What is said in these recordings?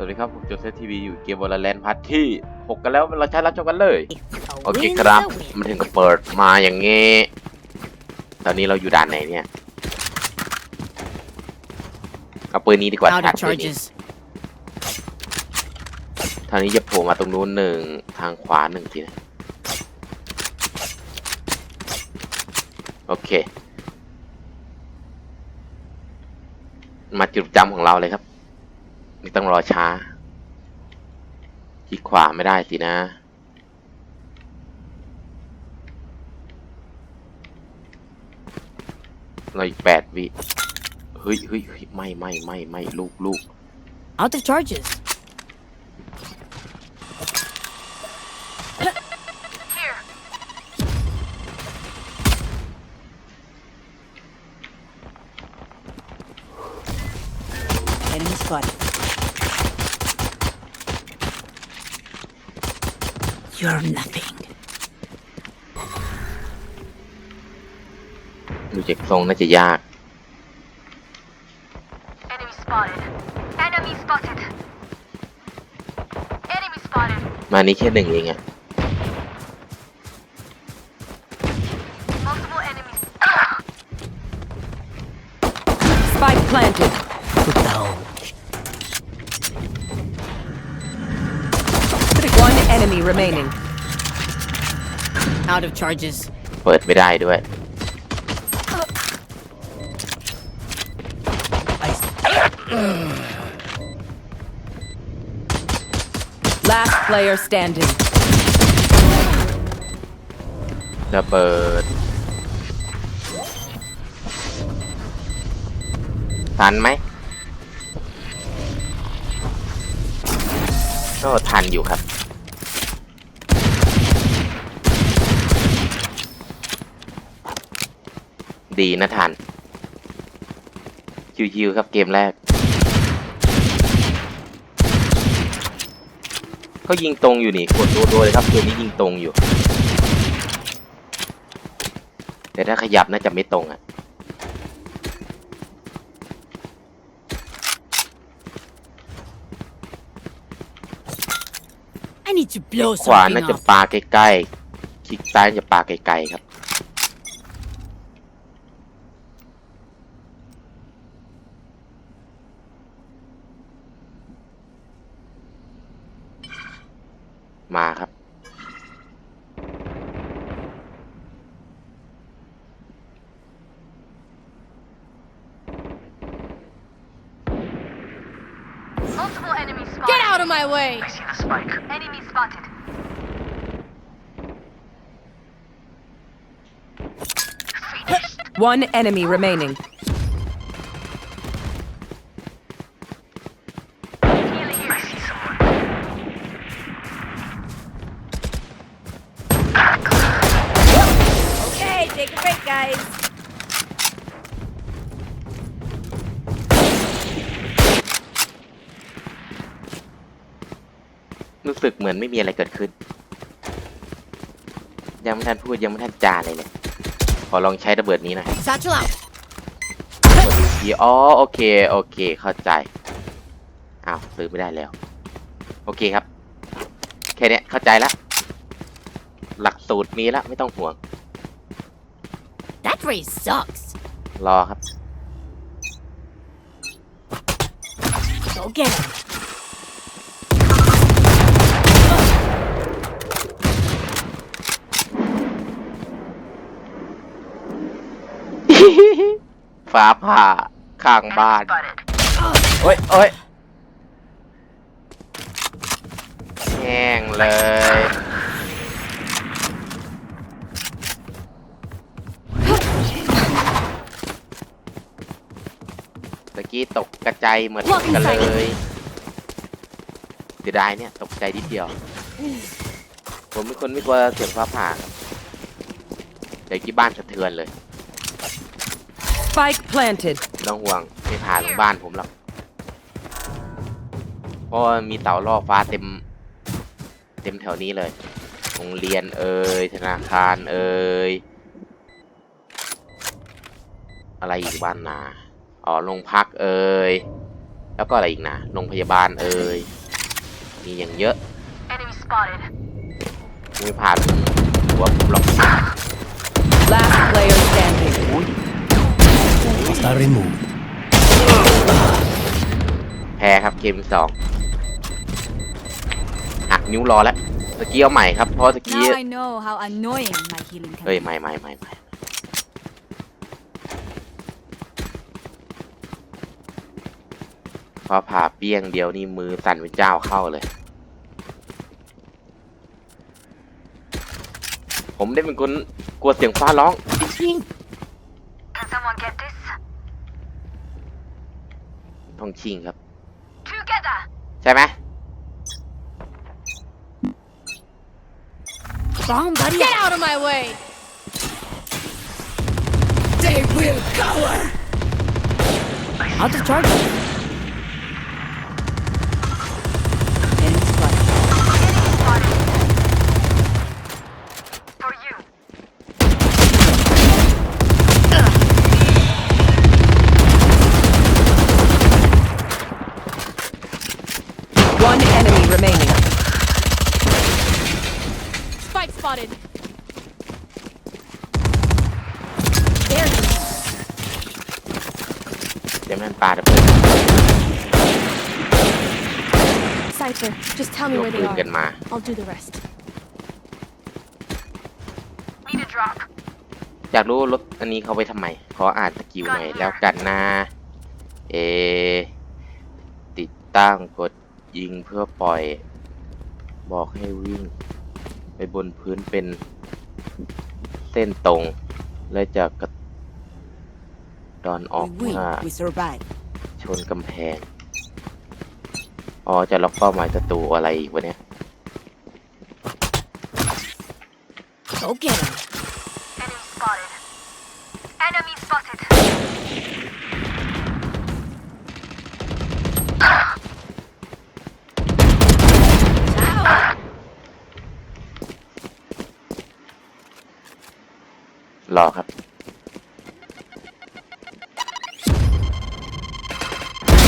สวัสดีครับผมโจเซฟทีวีอยู่เกมวอลเลนพัทที่ 6 กันแล้วเราใช้รับชมกันเลย โอเคครับมันถึงกับเปิดมาอย่างงี้ ตอนนี้เราอยู่ด่านไหนเนี่ย เอาปืนนี้ดีกว่า Out ชัด of ปืนนี้ charges. ทางนี้จะโผล่มาตรงนู้นหนึ่งทางขวาหนึ่งทีนะ โอเค มาจุดประจำของเราเลยครับ ไม่ต้องรอช้าคลิกขวาไม่ได้สินะ เราอีกแปดวิ เฮ้ยเฮ้ยเฮ้ยไม่ไม่ไม่ไม่ลูกลูก Out of charges. Enemy spotted. You're nothing. ดูจากทรงน่าจะยาก Enemy spotted. Enemy spotted. Enemy spotted. มานี้แค่หนึ่งเองอะ Multiple enemies. Spike planted. One enemy remaining. Out of charges. เปิดไม่ได้ด้วย Last player standing. ระเบิด ทันไหมก็ทันอยู่ครับ ดีนะทันชิวๆครับเกมแรก เขายิงตรงอยู่นี่กดรัวๆเลยครับตัวนี้ยิงตรงอยู่ แต่ถ้าขยับน่าจะไม่ตรงอะ I need to blow ขวา something น่าจะ up. ปาใกล้ๆคลิกซ้ายน่าจะปาไกลๆครับ spotted. Get out of my way! I see the spike. Enemy spotted. One enemy remaining. Heal here. I see someone. Okay, take a break, guys. รู้สึกเหมือนไม่มีอะไรเกิดขึ้น ยังไม่ทันพูดยังไม่ทันจาเลยเลยขอลองใช้ระเบิดนี้หน่อย Satchel out. ทีอ๋อโอเคโอเค เข้าใจอ้าวซื้อไม่ได้แล้ว โอเคครับ แค่เนี้ยเข้าใจแล้วหลักสูตรมีแล้วไม่ต้องห่วง That race sucks. รอครับ Go get him. ฟ้าผ่าข้างบ้าน Spotted. โอ้ยโอ้ยแห้งเลย ตะกี้ตกกระจายเหมือนกันเลยเสียดายเนี่ยตกใจนิดเดียว ผมเป็นคนไม่กลัวเสียงฟ้าผ่าครับแต่ที่บ้านสะเทือนเลย Spike planted. ไม่ต้องห่วงไม่ผ่านบ้านผมหรอกเพราะว่ามีเสาล่อฟ้าเต็ม เต็มแถวนี้เลยโรงเรียนเอ่ยธนาคารเอ่ยอะไรอีกบ้านนาอ๋อโรงพักเอ่ยแล้วก็อะไรอีกนะโรงพยาบาลเอ่ยมีอย่างเยอะ Enemy spotted. ไม่ผ่านหัวผมหรอก Last player standing. Hostile removed. แพ้ครับเกมสองหักนิ้วรอแล้วตะกี้เอาใหม่ครับเพราะตะกี้ Now I know how annoying my healing can เฮ้ย be. ไม่ไม่ไม่ไม่พอผ่าเปี้ยงเดียวนี่มือสั่นเป็นเจ้าเข้าเลย ผมได้เป็นคนกลัวเสียงฟ้าร้องจริง Can someone get this? ๆต้องชิงครับ Together. ใช่ไหม Bomb buddy Get out. out of my way! They will cower. Out of charge. One enemy remaining. Spike spotted. There you เดี๋ยวมันปาระเบิด Cypher, just tell ย me ก where ปื they นกัน are. มา I'll do the rest. Need a drop. อยากรู้รถอันนี้เขาไปทำไมขออ่านสกิลหน่อยแล้วกันนะ เอ ติดตั้งกด ยิงเพื่อปล่อย บอกให้วิ่ง ไปบนพื้นเป็นเส้นตรง และจะกระดอนออก We ว่า win. We survive. ชนกำแพง อ๋อ จะล็อกเป้าหมายศัตรูอะไรอีกวะเนี่ย Go get him. รอครับ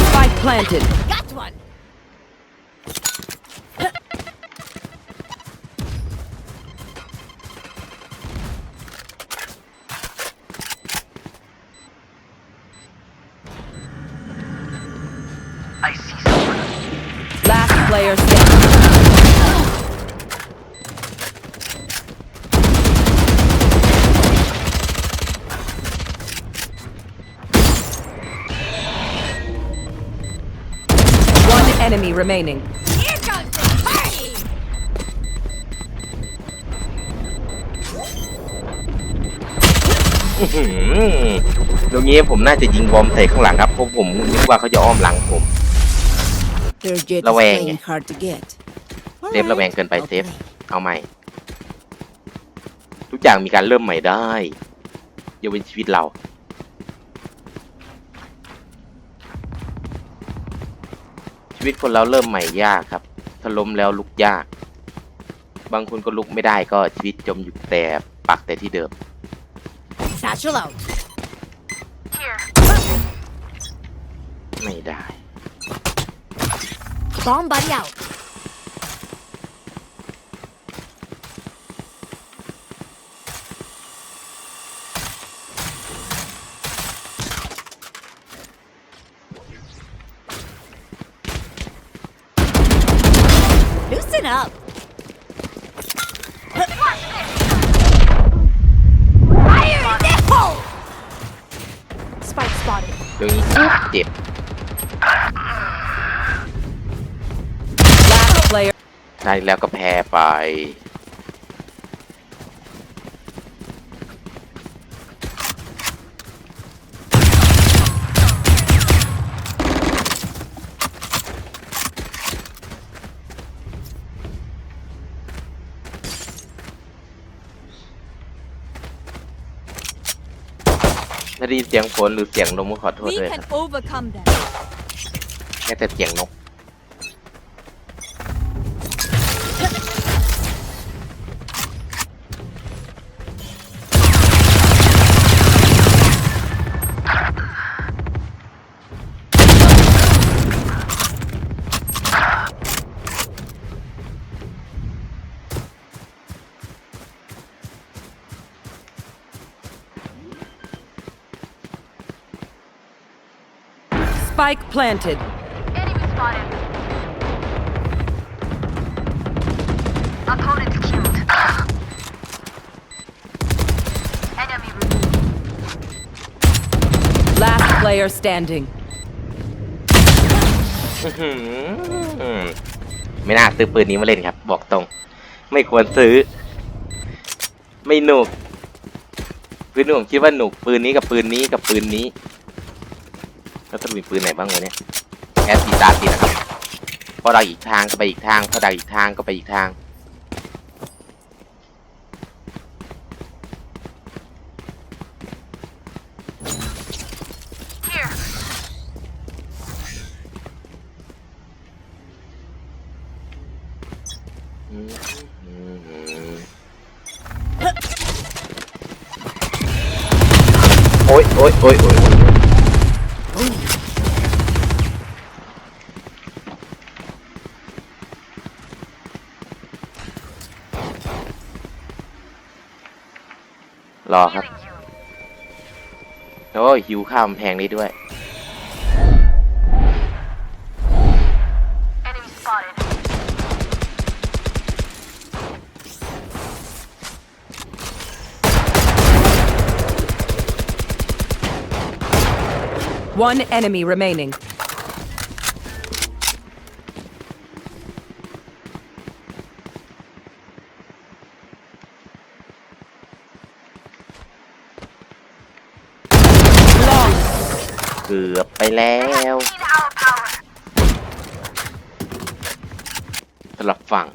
Spike planted. Got one! I see someone. Last player standing. Enemy remaining. Here comes the party! อื้อหือตรงนี้ผมน่าจะยิงบอมใส่ข้างหลังครับเพราะผมนึกว่าเขาจะอ้อมหลังผม Their jet La is weng. playing hard to get. เซฟระแวงเกินไปเซฟ เอาใหม่ ทุกอย่างมีการเริ่มใหม่ได้ยกเว้นชีวิตเรา ชีวิตคนเราเริ่มใหม่ยากครับ ถ้าล้มแล้วลุกยาก บางคนก็ลุกไม่ได้ก็ชีวิตจมอยู่แต่ปักแต่ที่เดิม Satchel out. Here. ไม่ได้ Bomb buddy out. Up. Fire in the hole! Spike spotted. ตรงนี้เจ็บ Last player. ใช่แล้วก็แพ้ไป ถ้าได้ยินเสียงฝนหรือเสียงลมก็ขอโทษ We ด้วยค can รับ overcome them. แค่แต่เสียงนก Spike planted. Enemy spotted. Opponent killed. Enemy removed. Last player standing. อื้อหือไม่น่าซื้อปืนนี้มาเล่นครับ บอกตรง ไม่ควรซื้อ ไม่หนุกปืนนี้ผมคิดว่าหนุกปืนนี้กับปืนนี้กับปืนนี้ แล้วจะมีปืนไหนบ้างวะเนี่ยแอสซีตาสินะครับพอดักอีกทางก็ไปอีกทางพอดักอีกทางก็ไปอีกทางโอ๊ยโอ๊ยโอ๊ยโอ๊ยโอ๊ยรอครับ Healing you. โอ้ยหิวข้าวมันแพงได้ด้วย Enemy spotted. One enemy remaining. เกือบไปแล้ว Need our power. สำหรับฝั่ง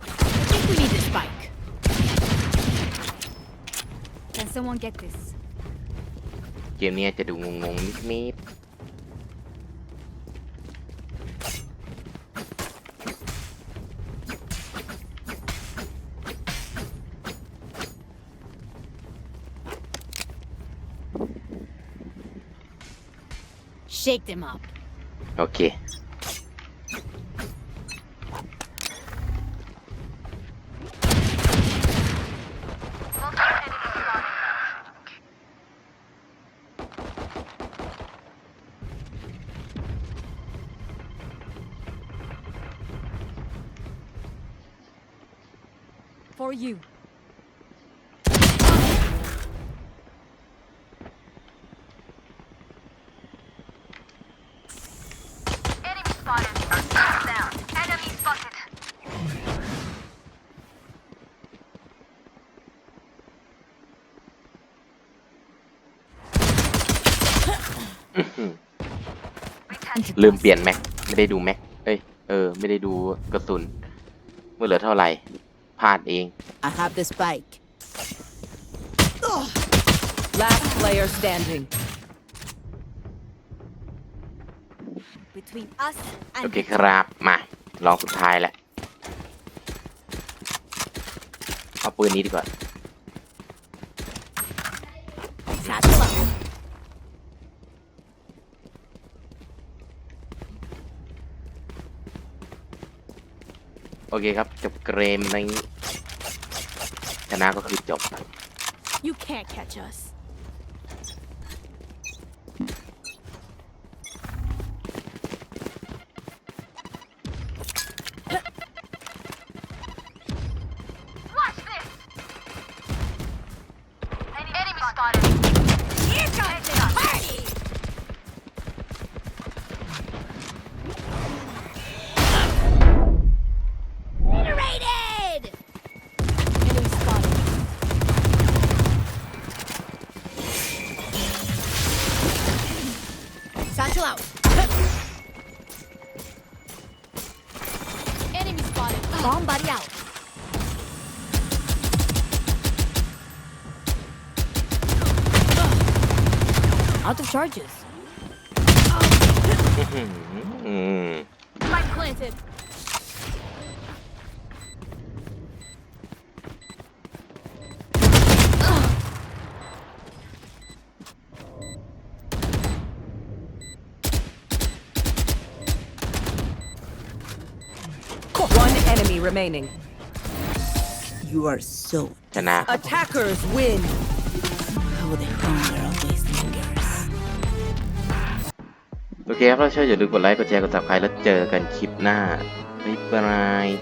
I think we need a spike. Can someone get this? เกมนี้จะดูงงๆนิด Shake them up. ๆโอเค Multiple enemy spotted. For you. Enemy spotted. Down. Enemy spotted. อื้อหือ Return. ลืมเปลี่ยนแม็กไม่ได้ดูแม็กเอ้ยเออ ไม่ได้ดูกระสุนเมื่อเหลือเท่าไหร่พลาดเอง I have the spike. Last player standing. Between us โอ and เคครับมาลองสุดท้ายแหละเอาปืนนี้ดีกว่า satchel โอเคครับ จบเกมนี้ชนะก็คือจบ You can't catch us. charges. Planted. One enemy remaining. You are so. Attackers win. How เคครับถ้าชอบอย่าลืมกดไลค์ กดแชร์ กด subscribe แล้วเจอกันคลิปหน้าบ๊ายบาย